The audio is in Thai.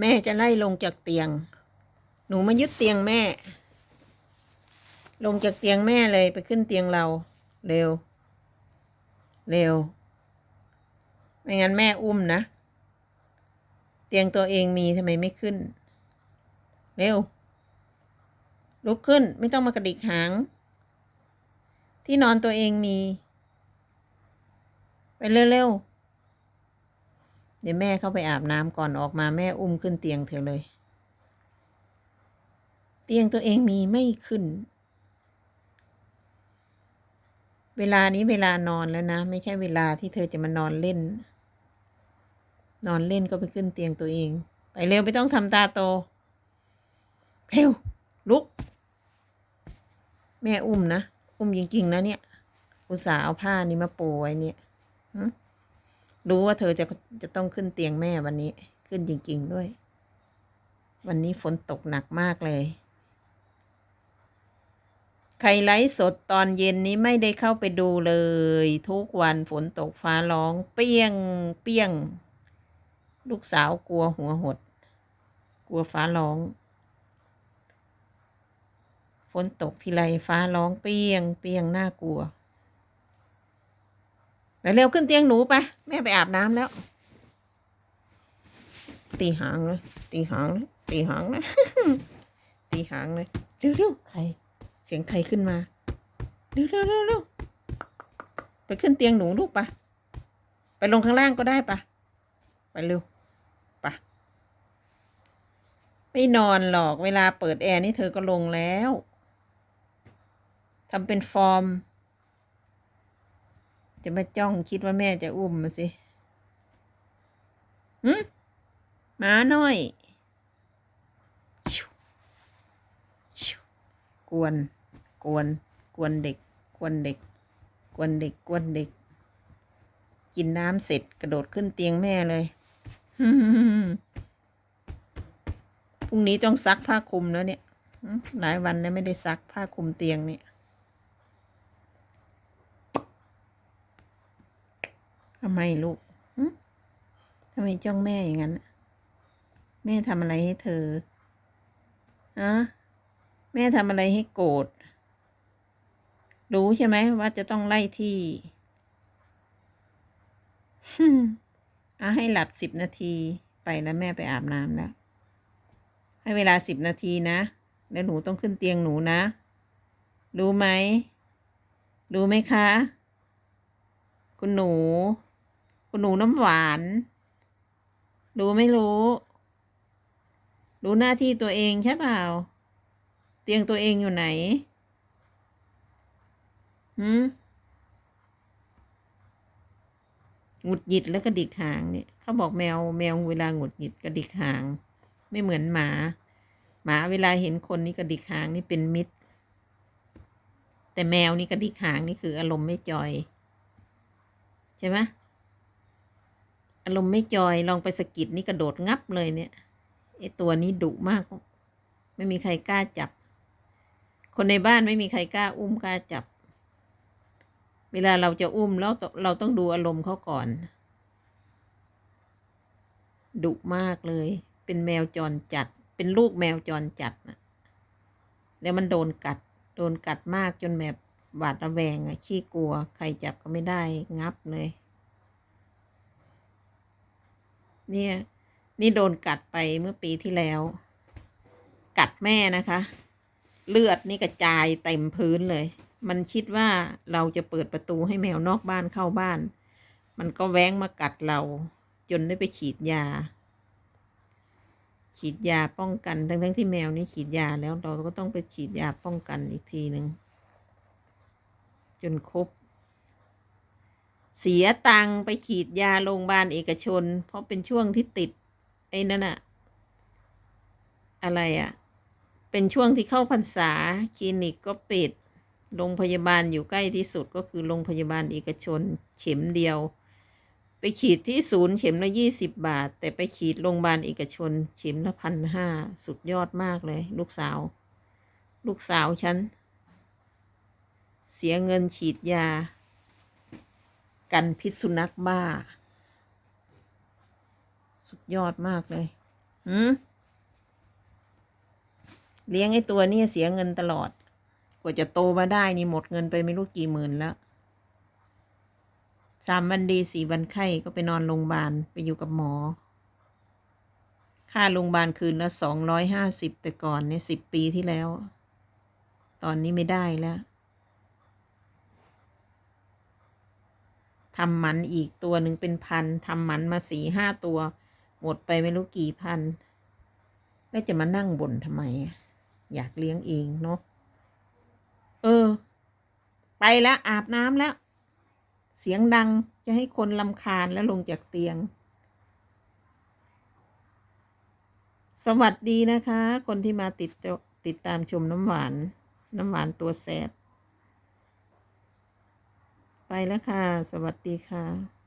แม่จะไล่ลงจากเตียง หนูมายึดเตียงแม่ ลงจากเตียงแม่เลยไปขึ้นเตียงเรา เร็ว เร็ว ไม่งั้นแม่อุ้มนะ เตียงตัวเองมีทำไมไม่ขึ้น เร็ว ลุกขึ้นไม่ต้องมากระดิกหาง ที่นอนตัวเองมี ไปเร็วๆ เดี๋ยวแม่เข้าไปอาบน้ำก่อนออกมาแม่อุ้มขึ้นเตียงเธอเลย เตียงตัวเองมีไม่ขึ้น เวลานี้เวลานอนแล้วนะ ไม่ใช่เวลาที่เธอจะมานอนเล่น นอนเล่นก็ไปขึ้นเตียงตัวเอง ไปเร็วไม่ต้องทำตาโต เร็ว ลุก แม่อุ้มนะ อุ้มจริงๆนะเนี่ย อุตส่าห์เอาผ้านี้มาปูไว้เนี่ย รู้ว่าเธอจะจะต้องขึ้นเตียงแม่วันนี้ ขึ้นจริง ๆด้วย วันนี้ฝนตกหนักมากเลย ใครไลฟ์สดตอนเย็นนี้ไม่ได้เข้าไปดูเลย ทุกวันฝนตกฟ้าร้อง เปี้ยง เปี้ยง ลูกสาวกลัวหัวหด กลัวฟ้าร้อง ฝนตกทีไรฟ้าร้องเปี้ยง เปี้ยงน่ากลัว ไปเร็วขึ้นเตียงหนูไป แม่ไปอาบน้ำแล้ว ตีหางเลยตีหางเลยตีหางเลยตีหางเลยเร็วเร็วใคร เสียงใครขึ้นมาเร็วเร็วเร็วเร็วไปขึ้นเตียงหนูลูกปะไปลงข้างล่างก็ได้ปะไปเร็วปะไม่นอนหรอกเวลาเปิดแอร์นี่เธอก็ลงแล้วทำเป็นฟอร์ม จะมาจ้องคิดว่าแม่จะอุ้มมาสิหืมหมาน้อยชวชิวกวน กวน กวนเด็ก กวนเด็ก กวนเด็ก กวนเด็ก กินน้ำเสร็จกระโดดขึ้นเตียงแม่เลยพรุ่งนี้ต้องซักผ้าคลุมแล้วเนี่ยหืมหลายวันแล้วไม่ได้ซักผ้าคลุมเตียงเนี่ยำไมลูกทำไมจ้องแม่อย่างนั้น แม่ทำอะไรให้เธอฮะแม่ทำอะไรให้โกรธ รู้ใช่ไหมว่าจะต้องไล่ที่ฮึ่มเอาให้หลับสิบนาทีไปแล้วแม่ไปอาบน้ำแล้ว ให้เวลาสิบนาทีนะ แล้วหนูต้องขึ้นเตียงหนูนะ รู้ไหม รู้ไหมคะ คุณหนู คุณหนูน้ำหวาน รู้ไม่รู้ รู้หน้าที่ตัวเองใช่เปล่า เตียงตัวเองอยู่ไหนหืมหงุดหงิดแล้วก็ดิกหางเนี่ยเขาบอกแมวแมวเวลาหงุดหงิดกระดิกหาง ไม่เหมือนหมา หมาเวลาเห็นคนนี่กระดิกหางนี่เป็นมิตร แต่แมวนี่กระดิกหางนี่คืออารมณ์ไม่จอย ใช่ไหม อารมณ์ไม่จอยลองไปสกิดนี่กระโดดงับเลยเนี่ยไอตัวนี้ดุมาก ไม่มีใครกล้าจับ คนในบ้านไม่มีใครกล้าอุ้มกล้าจับ เวลาเราจะอุ้มแล้วเราต้องดูอารมณ์เขาก่อน ดุมากเลย เป็นแมวจรจัด เป็นลูกแมวจรจัดนะแล้วมันโดนกัด โดนกัดมากจนแบบหวาดระแวงอะขี้กลัว ใครจับก็ไม่ได้งับเลย เนี่ย นี่โดนกัดไปเมื่อปีที่แล้ว กัดแม่นะคะ เลือดนี่กระจายเต็มพื้นเลย มันคิดว่าเราจะเปิดประตูให้แมวนอกบ้านเข้าบ้าน มันก็แว้งมากัดเรา จนได้ไปฉีดยา ฉีดยาป้องกัน ทั้งทั้งๆที่แมวนี่ฉีดยาแล้วเราก็ต้องไปฉีดยาป้องกันอีกทีหนึ่งจนครบ เสียตังไปฉีดยาโรงพยาบาลเอกชน เพราะเป็นช่วงที่ติด ไอ้นั่นอะอะไรอะเป็นช่วงที่เข้าพรรษาคลินิกก็ปิดโรงพยาบาลอยู่ใกล้ที่สุดก็คือโรงพยาบาลเอกชน เข็มเดียว ไปฉีดที่ศูนย์เข็มละยี่สิบบาท แต่ไปฉีดโรงพยาบาลเอกชน เข็มละพันห้าสุดยอดมากเลย ลูกสาว ลูกสาวฉัน เสียเงินฉีดยา กันพิษสุนัขบ้า สุดยอดมากเลยหืมเลี้ยงไอ้ตัวนี้เสียเงินตลอด กว่าจะโตมาได้นี่หมดเงินไปไม่รู้กี่หมื่นแล้ว สามวันดีสี่วันไข้ก็ไปนอนโรงพยาบาลไปอยู่กับหมอ ค่าโรงพยาบาลคืนละสองร้อยห้าสิบแต่ก่อนเนี่ยสิบปีที่แล้ว ตอนนี้ไม่ได้แล้ว ทำหมันอีกตัวหนึ่งเป็นพันทำหมันมาสี่ห้าตัว หมดไปไม่รู้กี่พัน แล้วจะมานั่งบ่นทำไม อยากเลี้ยงเองเนาะเออ ไปแล้วอาบน้ำแล้ว เสียงดังจะให้คนลำคาญแล้วลงจากเตียง สวัสดีนะคะ คนที่มาติดติดตามชมน้ำหวาน น้ำหวานตัวแสบ ไปแล้วค่ะ สวัสดีค่ะ